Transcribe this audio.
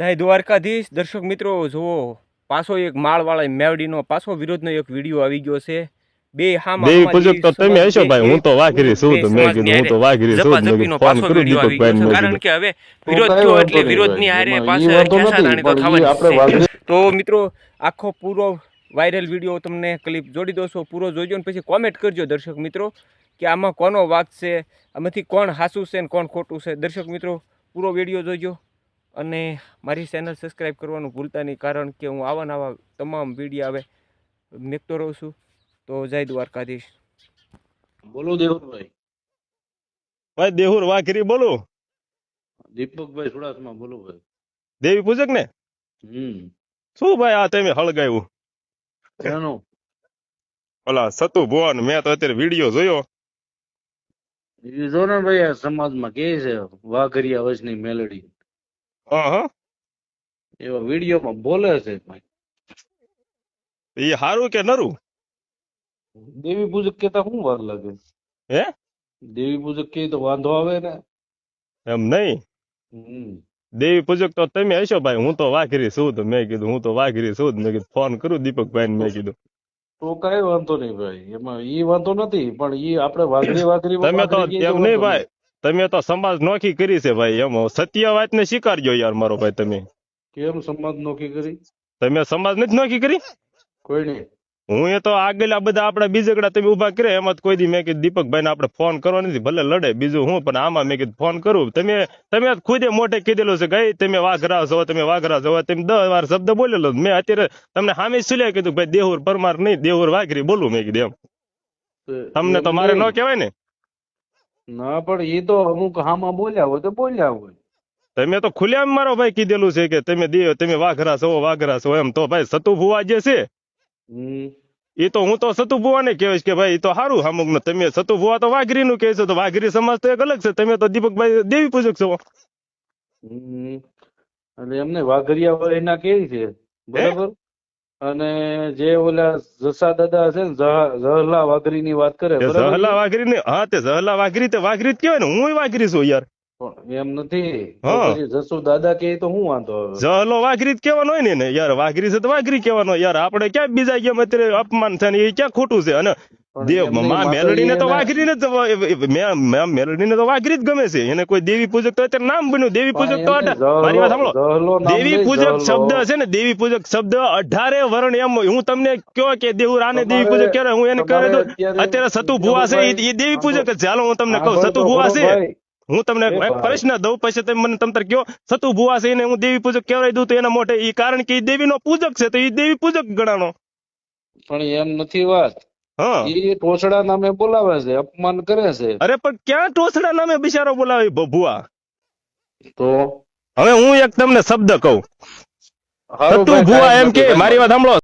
જય દ્વારકાધીશ. દર્શક મિત્રો જુઓ પાછો એક માળવાળા મેવડીનો પાછો વિરોધનો એક વીડિયો આવી ગયો છે. બે હામા દેવી પૂજક તો તમે હશો ભાઈ હું તો વાઘરી છું તો મેં કીધું હું તો વાઘરી છું મેં કીધું ફોન કરું દીપકભાઈ કારણ કે હવે વિરોધ થયો એટલે વિરોધની હારે પાછળ ઈ તો થવાની તો મિત્રો આખો પૂરો વાયરલ વીડિયો તમને ક્લિપ જોડી દો છો. પૂરો જોજો ને પછી કોમેન્ટ કરજો દર્શક મિત્રો કે આમાં કોનો વાક છે આમાંથી કોણ હાસું છે ને કોણ ખોટું છે. દર્શક મિત્રો પૂરો વીડિયો જોઈજો અને મારી ચેનલ સબસ્ક્રાઈબ કરવાનું ભૂલતા નહીં કારણ કે હું આવા નવા તમામ વીડિયો આવે મેકતો રહું છું. તો જય દ્વારકાધીશ. બોલો દેવુરભાઈ. ભાઈ દેહુર વાઘરી બોલો. દીપકભાઈ સુડાસમાં બોલો ભાઈ. દેવી પૂજક ને? હમ. શું ભાઈ આ તમે હળગાવ્યું એનો ઓલા સતુ ભુવન મેં તો અત્યારે વીડિયો જોયો. ઈ જો ને ભાઈ આ સમાજમાં કે છે વાઘરિયા વજની મેલડી. એવા વિડીયોમાં બોલે છે ભાઈ. એ હારું કે નરું? દેવી પૂજક કેતા શું વાર લાગે? હે? દેવી પૂજક કે તો વાંધો આવે ને? એમ નહીં? દેવી પૂજક તો તમે હશો ભાઈ હું તો વાઘરી છું તો મેં કીધું હું તો વાઘરી છું મેં કીધું ફોન કરું દીપકભાઈ મેં કીધું. તો કઈ વાંધો નહીં ભાઈ. એમાં ઈ વાંધો નથી પણ ઈ આપણે વાઘરી વાઘરી તમે તો એમ નહીં ભાઈ. તમે તો સમાજ નોખી કરી છે ભાઈ. એમ સત્ય વાત ને સ્વીકારજો યાર મારો ભાઈ તમે. કેમ સમાજ નોખી કરી? તમે સમાજ નથી નોખી કરી? કોઈ નહીં. હું એ તો આગળ આ બધા આપણા બીજગડા તમે ઊભા કરે એમાં કોઈ દી મેં કીધું દીપકભાઈ ને આપણે ફોન કરવો નથી. ભલે લડે બીજું હું પણ આમાં મેં કીધું ફોન કરું. તમે તમે ખુદે મોઢે કીધેલું છે ગઈ તમે વાઘરા છો તમે વાઘરા છો. તમે દસ વાર શબ્દ બોલેલો. મેં અત્યારે તમને સામે સુલ્યા કીધું ભાઈ દેહુર પરમાર નહીં દેહુર વાઘરી બોલું મેં કીધું એમ. તમને તો મારે ન કહેવાય ને. ના પણ એ તો અમુક હામાં બોલ્યા હોય તો બોલ્યા હોય. તમે તો ખુલ્લેઆમ મારો ભાઈ કીધેલું છે કે તમે દેવ તમે વાઘરા છો વાઘરા છો એમ. તો ભાઈ સતુ ભુવા જે છે એ તો હું તો સતુ ભુવા ને કહેવાય કે ભાઈ એ તો સારું અમુક ને તમે સતુ ભુવા તો વાઘરી નું કહે છો તો વાઘરી સમાજ તો એક અલગ છે. તમે તો દીપકભાઈ દેવી પૂજક છો. એટલે એમને વાઘરિયા એના કેવી છે? બરાબર? અને જે ઓલા જસા દાદા છે ને જહ- જહલા વાઘરી ની વાત કરે જહલા વાઘરી ને હા તે જહલા વાઘરી તે વાઘરી જ કહેવાય ને હું વાઘરી છું યાર. એમ નથી. હા. જસુ દાદા કે તો હું વાંધો જહલો વાઘરી જ કહેવાનો હોય ને યાર વાઘરી છે તો વાઘરી કહેવાનો યાર આપણે ક્યાં બીજા કેમ અત્યારે અપમાન થાય ને એ ક્યાં ખોટું છે? અને પણ દેવમાં માત્ર ને તો એને- વાઘરી ને મેલડી ને તો વાઘરી જ ગમે છે. એને કોઈ દેવી પૂજક તો અત્યારે નામ બન્યું દેવી પૂજક તો મારી વાત સાંભળો. દેવી પૂજક શબ્દ છે ને દેવી પૂજક શબ્દ અઢારે વર્ણ એમ હું તમને કયો કે દેવું આને દેવી પૂજક કહેવાય હું એને કહે તો અત્યારે સતુ ભુવા છે ઈ દેવી પૂજક જ ચાલો હું તમને કહું સતુ ભુવા છે. હું તમને એ. પ્રશ્ન દઉં પછી તમે મને તમતર કયો સતુ ભુવા છે એને હું દેવી પૂજક કહેવાય દઉં તો એના મોઢે એ કારણ કે ઈ દેવીનો પૂજક છે તો એ દેવી પૂજક ગણાનો. પણ એમ નથી વાત. હા. ટોસડા નામે બોલાવે છે અપમાન કરે છે. અરે પણ ક્યાં ટોસડા નામે બિચારો બોલાવે ભભુઆ? તો? હવે હું એક તમને શબ્દ કહું. સતુ ભુવા એમ કે મારી વાત સાંભળો.